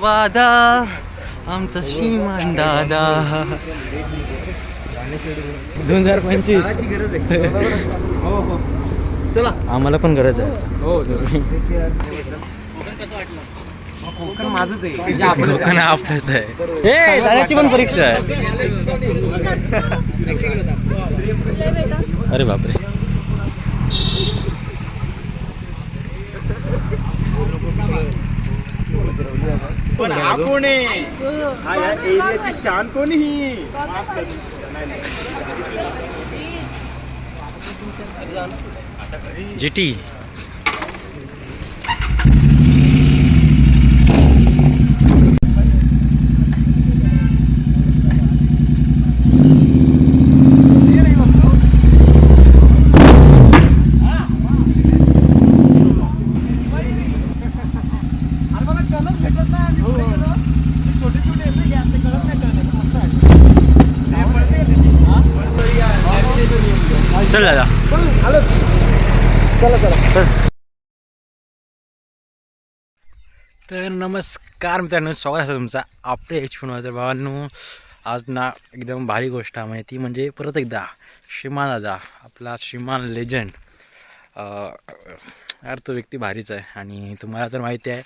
वादा आमचा श्रीमान दादा. दोन हजार पंचवीस. गरज आहे. हो हो. चला. आम्हाला पण गरज आहे. हो कोकण माझंच आहे. कोकण आपलंच आहे. हे दादाची पण परीक्षा आहे. अरे बापरे. पण हा कोण आहे? हा या एरियाची शान कोण ही जीटी चल दादा तर नमस्कार मित्रांनो स्वागत असं तुमचा आपले एच फोनवर तर भावांनो आज ना एकदम भारी गोष्ट आहे म्हणजे ती म्हणजे परत एकदा श्रीमान दादा आपला श्रीमान लेजंड यार तो व्यक्ती भारीच आहे. आणि तुम्हाला तर माहिती आहे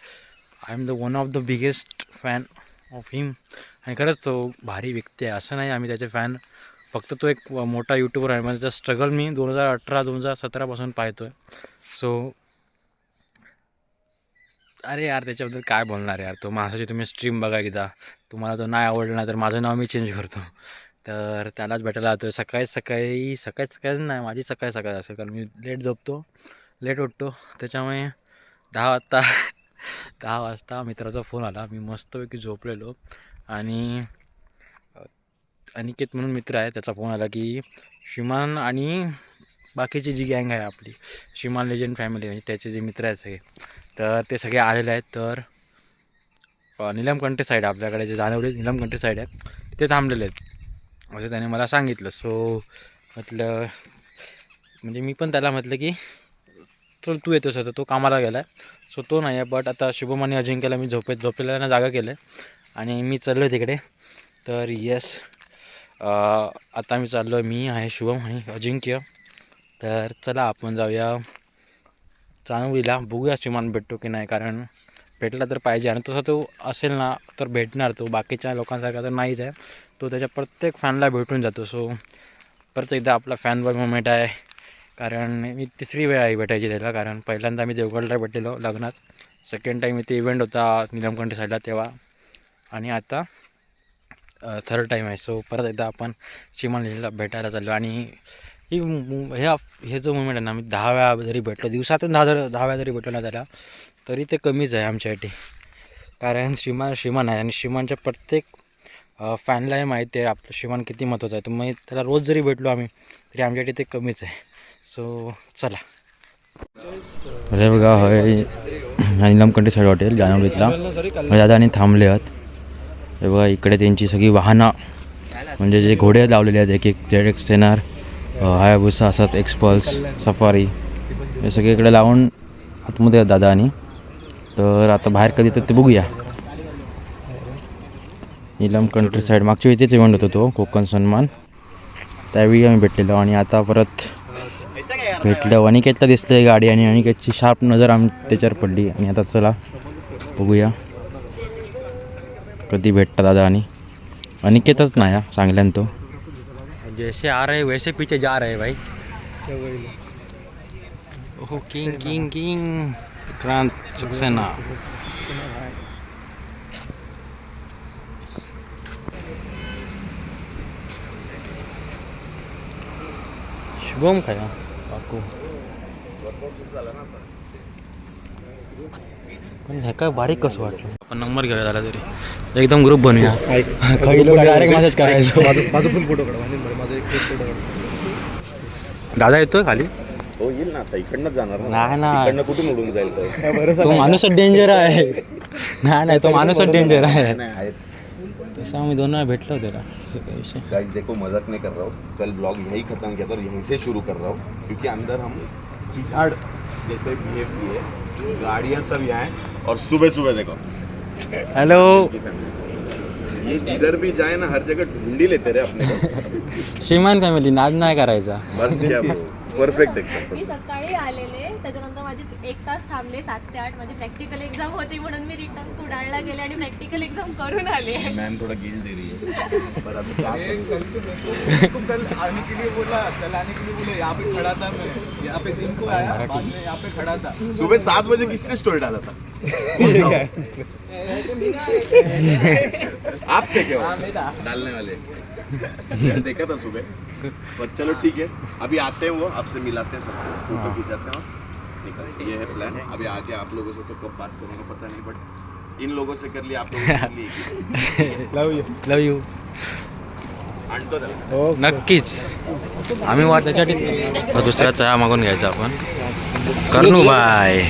I am the one of the biggest fan of him आणि खरंच तो भारी व्यक्ती आहे. असं नाही आम्ही त्याचे फॅन फक्त तो एक मोठा यूट्यूबर आहे. म्हणजे स्ट्रगल मी दोन हजार अठरा दोन हजार सतरापासून पाहतो आहे सो अरे यार त्याच्याबद्दल काय बोलणार यार? तो माणसाची तुम्ही स्ट्रीम बघा एकदा. तुम्हाला तो नाही आवडला तर माझं नाव मी चेंज करतो. तर त्यालाच भेटायला जातो सकाळी सकाळी सकाळी सकाळी नाही माझी सकाळी सकाळी असेल. कारण मी लेट झोपतो लेट उठतो. त्याच्यामुळे दहा वाजता दहा वाजता मित्राचा फोन आला. मी मस्तपैकी झोपलेलो. आणि अनिकेत म्हणून मित्र आहे त्याचा फोन आला की श्रीमान आणि बाकीची जी गँग आहे आपली श्रीमान लेजंड फॅमिली म्हणजे त्याचे जे मित्र आहेत सगळे. तर ते सगळे आलेले आहेत. तर निलमकंठे साईड आपल्याकडे जे जाणवले निलमकंठे साईड आहे तिथे थांबलेले आहेत. असं त्याने मला सांगितलं. सो म्हटलं म्हणजे मी पण त्याला म्हटलं की चल तू येतोस आता तो कामाला गेला आहे सो तो नाही आहे बट आता शुभम आणि अजिंक्यला मी झोपेत झोपलेल्या जागा केलं आहे आणि मी चाललो आहे तिकडे. तर येस आता मी चाललो आहे मी आहे शुभम आणि अजिंक्य. तर चला आपण जाऊया. चांगलीला बघूया श्रीमान भेटतो की नाही कारण भेटला तर पाहिजे. आणि तसा तो असेल ना तर भेटणार तो. बाकीच्या लोकांसारखा तर नाहीच आहे. तो त्याच्या प्रत्येक फॅनला भेटून जातो. सो परत एकदा आपला फॅनवर मुमेंट आहे. कारण मी तिसरी वेळ आहे भेटायची त्याला. कारण पहिल्यांदा मी देवगडला भेटलेलो लग्नात. सेकंड टाईम इथे इव्हेंट होता निलमकंठी साईडला तेव्हा. आणि आता थर्ड टाईम आहे. सो परत एकदा आपण श्रीमान लिहिला भेटायला चाललो. आणि ही मु- ह्या हे जो मुवमेंट आहे ना मी दहा वेळा जरी भेटलो दिवसातून दहा जर दहा वेळा जरी भेटलो ना त्याला तरी ते कमीच आहे आमच्यासाठी. कारण श्रीमान श्रीमान आहे आणि श्रीमानच्या प्रत्येक फॅनलाही माहिती आहे आपलं श्रीमान किती महत्त्वाचं आहे. तर मग त्याला रोज जरी भेटलो आम्ही तरी आमच्यासाठी ते कमीच आहे. सो चला. अरे बघा आणि निलमकंठी साईड हॉटेल जाणवलीतला दादा आणि थांबले आहेत. हे बघा इकडे त्यांची सगळी वाहनं म्हणजे जे घोडे लावलेले आहेत एक एक जेड एक्स सेनार. हायाबुसा असतात एक्सपल्स सफारी हे सगळीकडे लावून आतमध्ये दादा आणि. तर आता बाहेर कधी तर ते बघूया. नीलम कंट्री साईड मागच्या वेळी तेच इव्हेंट होतो तो कोकण सन्मान. त्यावेळी आम्ही भेटलेलो आणि आता परत भेटलं. अनिकेतला दिसलं गाडी आणि अनिकेतची शार्प नजर आम त्याच्यावर पडली. आणि आता चला बघूया. कधी भेटता दादा आणि अनिकेतच नाही सांगल्यान तो. जैसे आ रहे वैसे पीछे जा रहे भाई। ओहो king king king. Krant Saxena Shubham काय काकू। पण हे काय? बारीक कसं वाटलं आपण नंबर घेऊया झाला तरी? एकदम ग्रुप बनवूया डायरेक्ट मेसेज करायचो. माझा पण फोटो काढा माझे माझा एक फोटो काढा. दादा येतोय खाली? हो येईल ना आता इकडनंच जाणार नाही ना. इकडनं कुठून उडून जाईल तो? तो माणूसच डेंजर आहे. नाही नाही तो माणूसच डेंजर आहे. तसं आम्ही दोन वेळा भेटलो त्याला. काही गाइस देखो मजाक नहीं कर रहा हूँ. कल ब्लॉग यही खत्म किया था और यहीं से शुरू कर रहा हूँ क्योंकि अंदर हम किसाड़ जैसे बिहेव किए गाड़ियाँ सब यहाँ हैं और सुबह सुबह देखो। हॅलो ये जिधर भी जाए ना हर जगह ढूंढ लेते रे अपने श्रीमान फॅमिली नाद नाही करायचा. बस क्या परफेक्ट एकदम. मी सकाळी आलेले त्याच्यानंतर माझी एक तास थांबले सात ते आठ. माझी प्रॅक्टिकल एक्झाम होती म्हणून मी रिटर्न कुडाळला गेले आणि प्रॅक्टिकल एक्झाम करून आले. मैम थोड़ा गिल दे रही है पर अभी क्या उसको कल आने के लिए बोला कल आने के लिए बोले यहाँ पे खड़ा था मैं। यहाँ पे जिम को आया बाद में यहाँ पे खड़ा था। सुबह सात बजे किसने स्टोरी डाला था? आप थे क्या? डालने वाले। देखा था सुबह। पर चलो ठीक है अभी आते हैं वो आपसे मिलाते हैं सबको फ़ोटो खिंचाते हैं। और निकलते ये है प्लान अभी आगे आप लोगों से तो कब बात करूँगा पता नहीं बट इन लोगों से कर लिया आप लव यू आणतो त्याला. नक्कीच. आम्ही वा त्याच्यासाठी दुसरा चहा मागून घ्यायचा आपण. कर्नू बाय.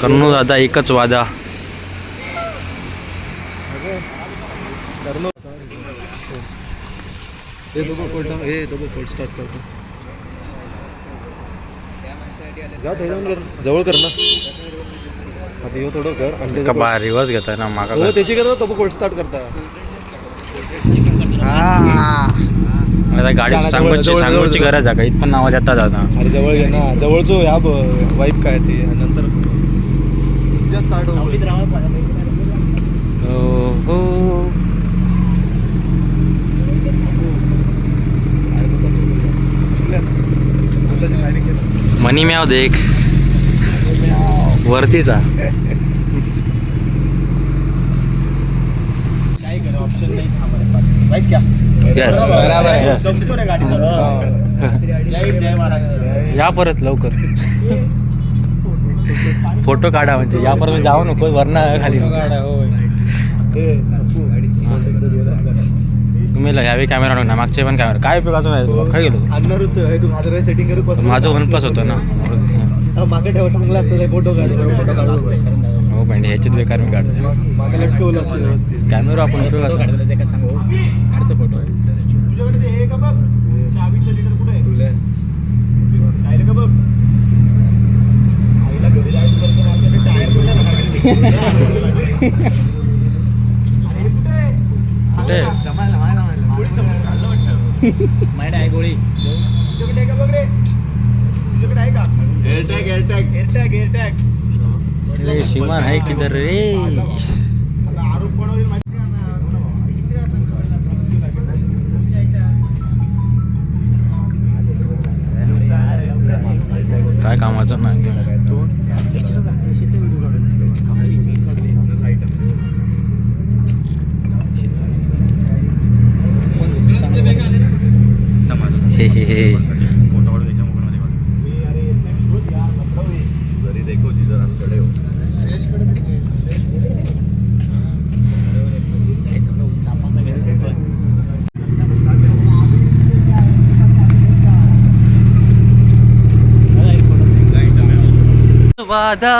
कर्नू दादा एकच वादा. हे हे स्टार्ट करतो जा थोडं कर जवळ कर ना. आता थोडं कर आणि का त्याचं बा रिवर्स घेताय ना मागा cold- हो त्याची करता तो कोल्ड स्टार्ट करता. आता गाडी जवळ- सांगूची जवळ- सांगूची जवळ- गरज आहे का? इथपण नावाज येतात आता अरे जवळ घे ना. जवळचो ह्या वाईफ काय ते? आणि नंतर स्टार्ट मनी म्याव देख. वरतीचा काय करें ऑप्शन नहीं था हमारे पास राइट क्या? येस येस जमतो रे गाडी चालवायला. जय हिंद, जय महाराष्ट्र. या परत लवकर. फोटो काढा म्हणजे. या परत जाऊ नको वरना खाली. तुम्ही ह्यावेळी कॅमेरा आणू ना मागचे पण कॅमेरा काय उपयोगाचं नाही गेलो. हे तू माझं सेटिंग करू पासून माझं वन प्लस होतं ना. मागे ठेव चांगला असतं फोटो काढ फोटो काढू हो पण ह्याच्यात बेकार मी काढते. मागे लटकवलं असतं व्यवस्थित. कॅमेरा आपण उपयोगाचा तुझ्याकडे ते हे का बघ? चावीचं लिटर कुठे आहे? ठेवलंय. राहिलं का बघ? आईला घरी जायचं करतो ना, आपल्याकडे टायर कुठे आहे? अरे हे कुठे आहे? कुठे? गोळी समोर खाल्लं वाटतं. माहिती आहे गोळी. तुझ्याकडे आहे का? आहे का एअरटॅग एअरटॅग शिमान आहे किधर रे? काय कामाचं नाही ते हे हे हे जरी देखो जिधर हम चढ़े हो वादा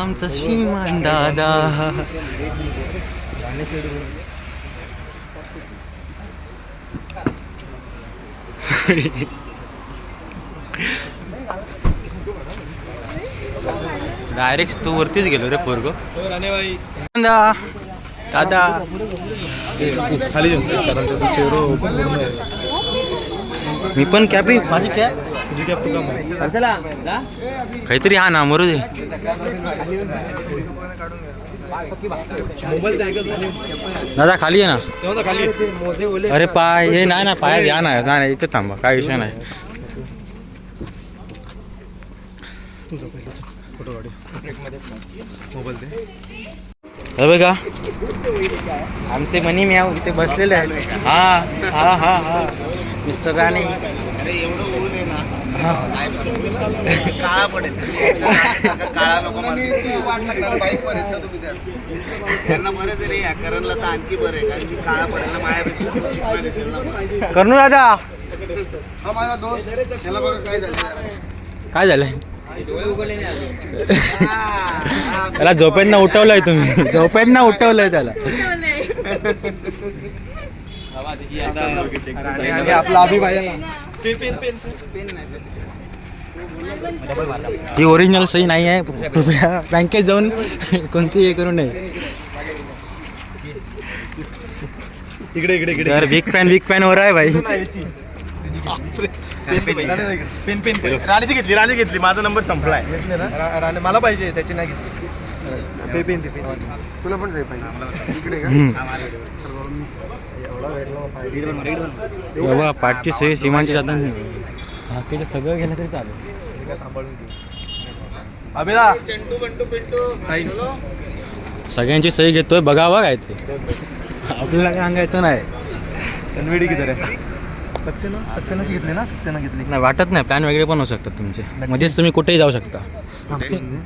आमचा श्रीमान दादा. डायरेक्ट तू वरतीच गेलो रे पोरगो. दादा. दादा. खाली. मी पण कॅप माझी कॅप? काहीतरी हा ना मरू दे. दादा खाली आहे ना. अरे पाय हे नाही ना पायात या ना. नाही नाही, इथे थांबा काय विषय नाही. तुझा पहिला फोटो काढू. मोबाईल दे. हे बघा. आमचे मनी म्याव इथे बसलेले आहेत. हा हा हा हा. मिस्टर राणे. अरे एवढं ऊन आहे ना. हा. काळा पडेल. काळा ना तुम्ही. त्यांना बरं तरी या करणला तर आणखी बरं आहे कारण की काळा पडेल ना ना करणू दादा. हा माझा दोस्त. त्याला बघा काय झालं काय झालंय? त्याला झोपेतना उठवलंय तुम्ही. झोपेतना उठवलंय त्याला. आणि आपला अभिभाय पेन पेन पेन पेन। नाही ही ओरिजिनल सही नाही आहे कृपया बँकेत जाऊन कोणती हे करू नये इकडे इकडे इकडे तर बिग फॅन बिग फॅन हो रहा है भाई। पेन पेन राणीची घेतली राणी घेतली। माझा नंबर संपलाय राणे मला पाहिजे त्याची नाही घेतली. पे पेन पेन। तुला पण पाहिजे. इकडे का? बाबा पाठची सही सीमांची जाता बाकीचं सगळं गेलं तरी चालेल. काय सांभाळून घे अभिला. सगळ्यांची सही घेतोय बघावा काय ते. आपल्याला काय सांगायचं नाही. तन्वेडी किती रे? सक्सेना? सक्सेनाची घेतली ना? सक्सेना घेतली. नाही वाटत नाही. प्लॅन वेगळे पण होऊ शकतात तुमचे. मध्येच तुम्ही कुठेही जाऊ शकता.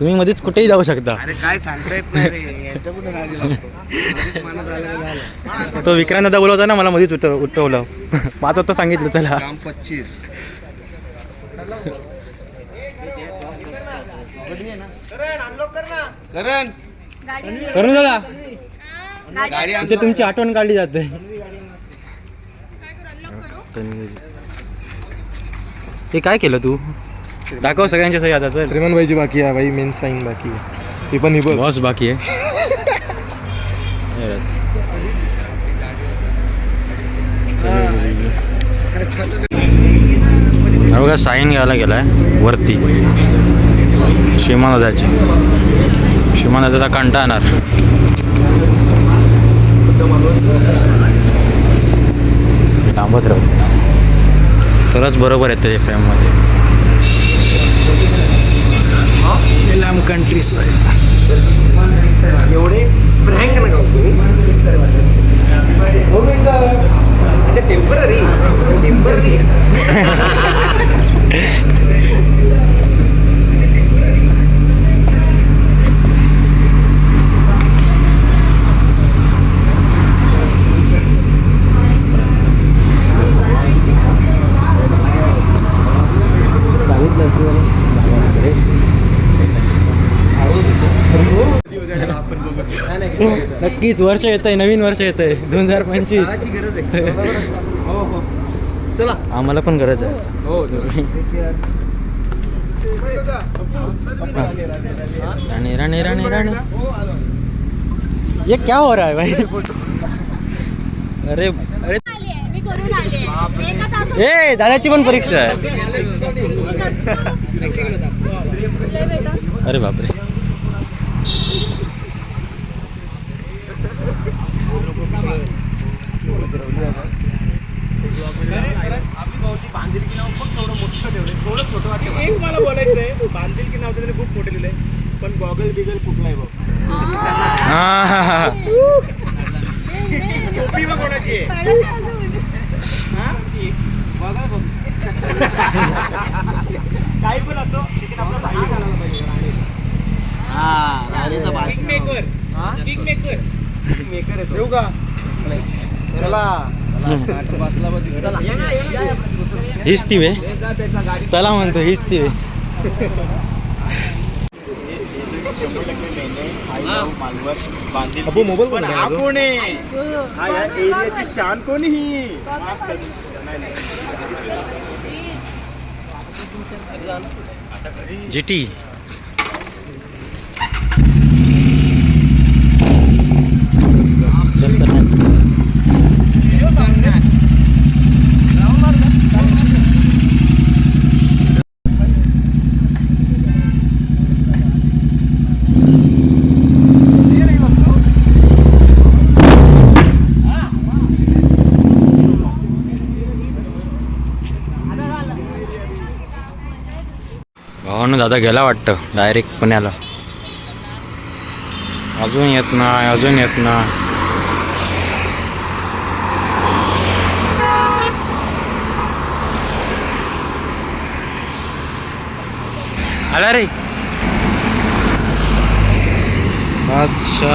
तुम्ही मध्येच कुठेही जाऊ शकता. अरे काय सांगता येत नाही तो विक्रांत दादा बोलवता ना मला मध्येच उठ उठवलं. पाच वाजता सांगितलं चला. पच्चीस. करण. करून दादा. इथे तुमची आठवण काढली जाते. ते काय केलं तू? दाखव सगळ्यांच्या सही आता चल श्रीमान भाईची बाकी आहे भाई मेन साईन बाकी आहे. ती पण ही बघ. बॉस बाकी आहे. बघा साईन घ्यायला गेलाय. वरती. शिमानदाची शिमानदाचा कंटा येणार लांबच राहू तरच बरोबर आहे त्याच्या फ्रेममध्ये लांब कंट्री एवढे फ्रँक नका अच्छा टेंपररी टेंपररी नक्कीच वर्ष येत आहे नवीन वर्ष येत आहे दोन हजार पंचवीस. गरज आहे. हो, हो. चला. आम्हाला पण गरज आहे. हो राणे राणे राणे राणे. ये क्या हो रहा है भाई? अरे अरे. ए दादाची पण परीक्षा आहे. लय बेटा. अरे बापरे एक मला बोलायचंय बांधील की नाव त्याने खूप मोठे लिहिलंय पण गॉगल बिगल कुठला आहे बघ. हा, हा, हा. टोपी बघ कोणाची आहे. हा? बघा बघ. काही पण असो लेकिन आपला भाई घालायला पाहिजे. Maker king maker king maker आहे देऊ का? चला. बसला बघ. हीच त्याचा गाडी चला म्हणतो हीच ती वे अबू मोबाईल हा कोण आहे? हा या एरियाची शान कोण ही? जी टी भावानं दादा गेला वाटतं डायरेक्ट पुण्याला. अजून येत नाही अजून येत नाही. आला रे. अच्छा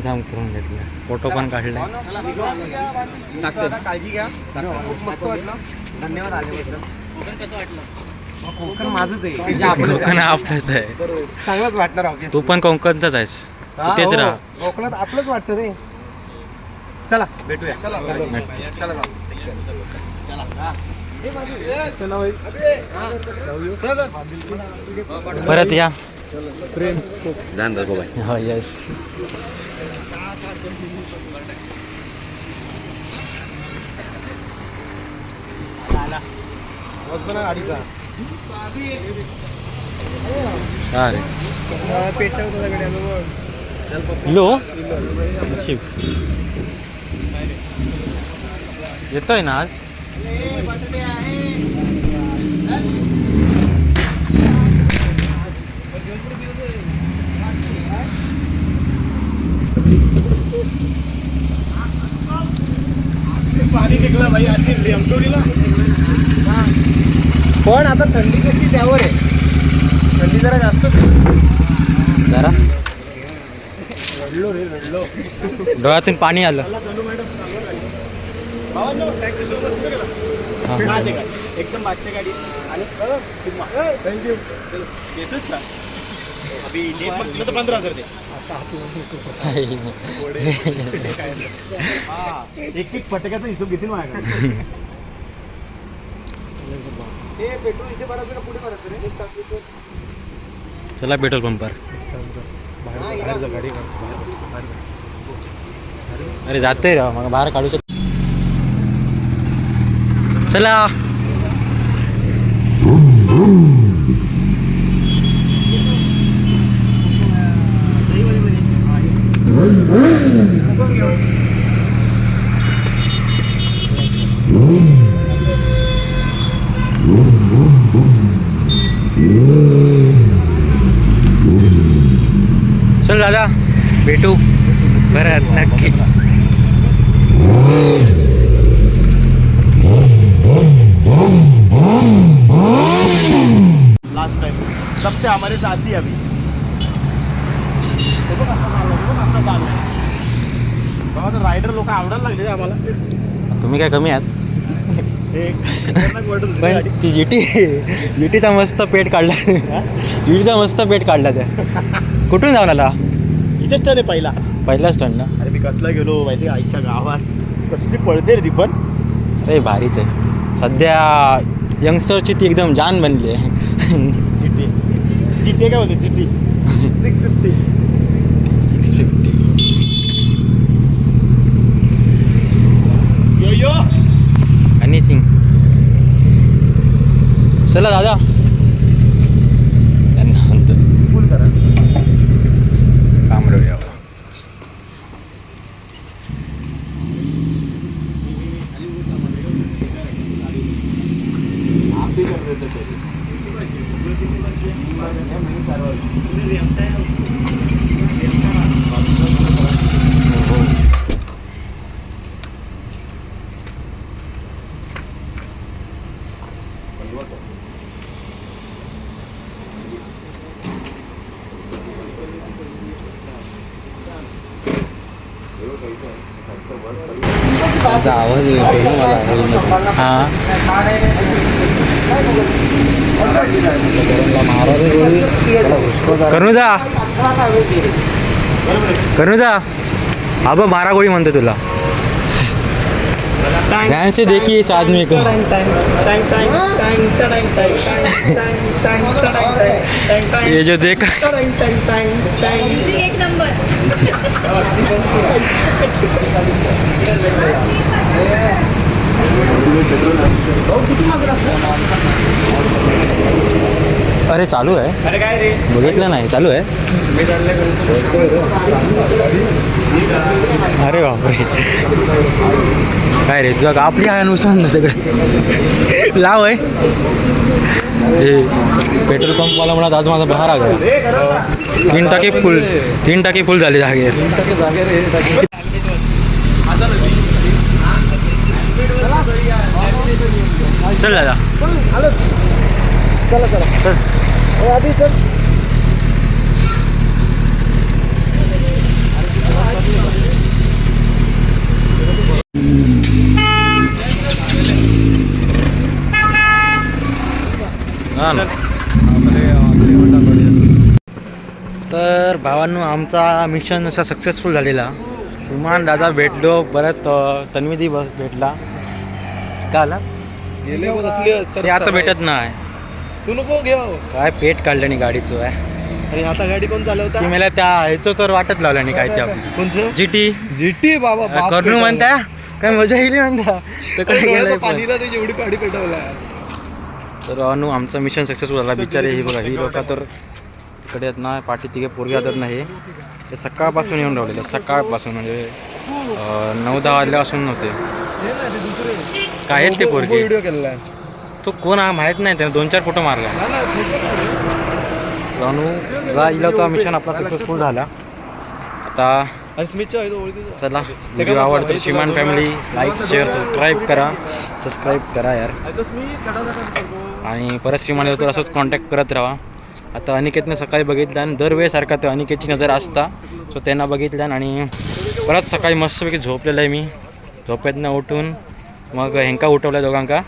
दोन्ही काम करून घेतलं. फोटो पण काढले काळजी घ्या. खूप मस्त वाटलं. धन्यवाद आल्याबद्दल कोकण माझंच आहे. कोकण आपलंच आहे. चांगलंच वाटणार तू पण कोकणचाच आहेस. तेच राहा. कोकणात आपलंच वाटतं रे. चला भेटूया. चला चला परत या. भाई हो येस सगळ्या लो शिफ्ट येतोय ना आज? पाणी निघला भाई अशी लेमटोडीला पण आता थंडी कशी त्यावर आहे. थंडी जरा जास्तच आहे. जरा. रडलो रे रडलो. डोळ्यातून पाणी आलं. हा, हा. एकदम पाचशे गाडी आणि थँक्यू देतोच का? अभि हजार एक एक फटक्याचा हिशोब घेतील माझ्याकडे. हे पेट्रोल इथे भरायचं का पुढे भरायचं रे? एक टाकी चला पेट्रोल पंपर अरे जाते रे मग बाहेर काढू शकतो चला. चल दादा भेटू. परत नक्की. लास्ट टाइम सबसे हमारे साथ ही अभी। तो बघ असा चालला, तो बघ असा चालला. रायडर लोक आवडायला लागले आम्हाला. तुम्ही काय कमी आहात? पण. ती जीटी जीटीचा मस्त पेट काढला. जीटीचा मस्त पेट काढला त्या. कुठून जाऊन आला? इथेच तर रे पहिला. पहिलाच टर्न ना? अरे मी कसला गेलो माहिती आहे, आईच्या गावात. कसली पळते रे ती पण. अरे भारीच आहे. सध्या यंगस्टरची ती एकदम जान बनली आहे. चिटी चिटी काय बोलते चिटी six fifty six fifty yo yo Honey Singh चला दादा त्यांना म्हणतो फुल करा कामरो यावं आप भी कर रहे थे त्याचा आवाज येतो ना मला हां. करूजा करूजा आबा बारा गोळी म्हणतो तुला. ध्यान से देखिए इस आदमी को. ये जो देखा. नंबर अरे चालू आहे. अरे काय रे? बघितलं नाही चालू आहे. अरे बापरे. काय रे तुझा आपली आहे नुकसान ना तिकडे लाव आहे हे पेट्रोल पंपवाला म्हणत आज माझा बहार आला तीन टाके फुल तीन टाके फुल झाले जागे टाके जागे रे चला चल दादा. तर भावांनो आमचा मिशन असा सक्सेसफुल झालेला. सुमान दादा भेटलो परत अ, तन्विधी भेटला. का आला? गेले हो असले ते आता भेटत नाही. तू नको घेऊ. काय पेट काढलं नाही गाडीचं आहे अरे आता गाडी कोण चालवता? ती मला त्या ह्याचं तर वाटत लावलं नाही काय ते आपली कोणचं? जी टी जीटी बाबा बाप करणू पेटवला. म्हणता काय मजा येईल म्हणता तर काय अरे डोळ्याचं गेलंय पण. पाणीला ते जेवढी पाडी पेटवला तर अनु आमचा मिशन सक्सेसफुल झाला. बिचारे ही बघा ही लोक तर इकडे आहेत ना पाठी तिघे पोरगे जातात नाही. ते सकाळपासून येऊन राहिलेले सकाळपासून म्हणजे अं, नऊ दहा वाजल्यापासून नव्हते. काय आहेत ते पोरगे? व्हिडिओ केलेला तो कोण आहे माहीत नाही त्याने दोन चार फोटो मारला. तर अनु जा इला तो मिशन आपला सक्सेसफुल झाला. आता आणि स्मितच्या आहे. तो ओळखीचा चला व्हिडिओ आवडतो श्रीमान फॅमिली लाईक शेअर सबस्क्राईब करा. सबस्क्राईब करा यार. मी करतो. आणि परत श्रीमान तर असंच कॉन्टॅक्ट करत राहा. आता अनिकेतने सकाळी बघितलं आणि दरवेळेसारखा ते अनिकेतची नजर असता. सो त्यांना बघितलं आणि परत सकाळी मस्तपैकी झोपलेलं आहे मी. झोपेतनं उठून मग हेंका उठवलं दोघांका.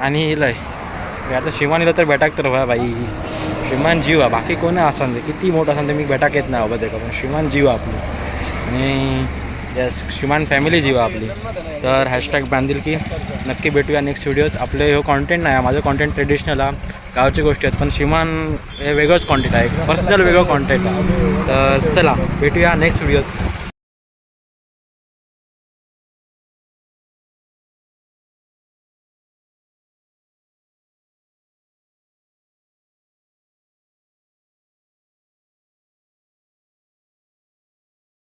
आणि इलंय आता शिमान इलं तर भेटाक तर व्हा बाई. श्रीमान जीव आहे. बाकी कोण असन ते? किती मोठं असन ते? मी भेटाक येत नाही बाबा पण श्रीमान जीव आपली. आणि यस श्रीमान फॅमिली जीव आपली. तर हॅशटॅग बांधील की नक्की भेटूया नेक्स्ट व्हिडिओत आपले हे कॉन्टेंट नाही आहे माझं कॉन्टेंट ट्रेडिशनल आहे. गावची गोष्टी आहेत पण श्रीमान हे वेगळंच कॉन्टेंट आहे. पर्सनल वेगळं कॉन्टेंट आहे. तर चला भेटूया नेक्स्ट व्हिडिओत